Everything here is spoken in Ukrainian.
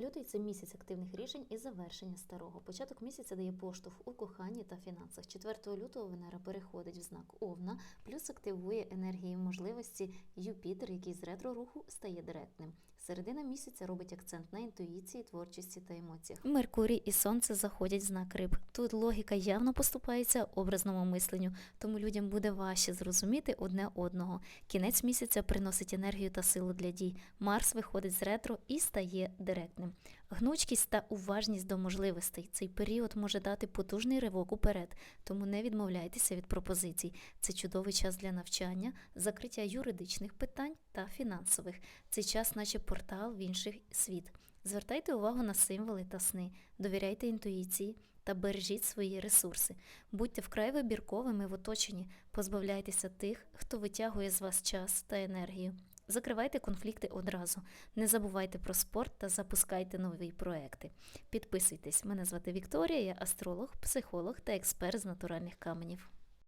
Лютий це місяць активних рішень і завершення старого. Початок місяця дає поштовх у коханні та фінансах. 4 лютого Венера переходить в знак Овна, плюс активує енергії можливості Юпітер, який з ретро-руху стає директним. Середина місяця робить акцент на інтуїції, творчості та емоціях. Меркурій і Сонце заходять в знак риб. Тут логіка явно поступається образному мисленню, тому людям буде важче зрозуміти одне одного. Кінець місяця приносить енергію та силу для дій. Марс виходить з ретро і стає директним. Гнучкість та уважність до можливостей. Цей період може дати потужний ривок уперед, тому не відмовляйтеся від пропозицій. Це чудовий час для навчання, закриття юридичних питань та фінансових. Цей час, наче портал в інший світ. Звертайте увагу на символи та сни, довіряйте інтуїції та бережіть свої ресурси. Будьте вкрай вибірковими в оточенні, позбавляйтеся тих, хто витягує з вас час та енергію. Закривайте конфлікти одразу. Не забувайте про спорт та запускайте нові проекти. Підписуйтесь. Мене звати Вікторія, я астролог, психолог та експерт з натуральних каменів.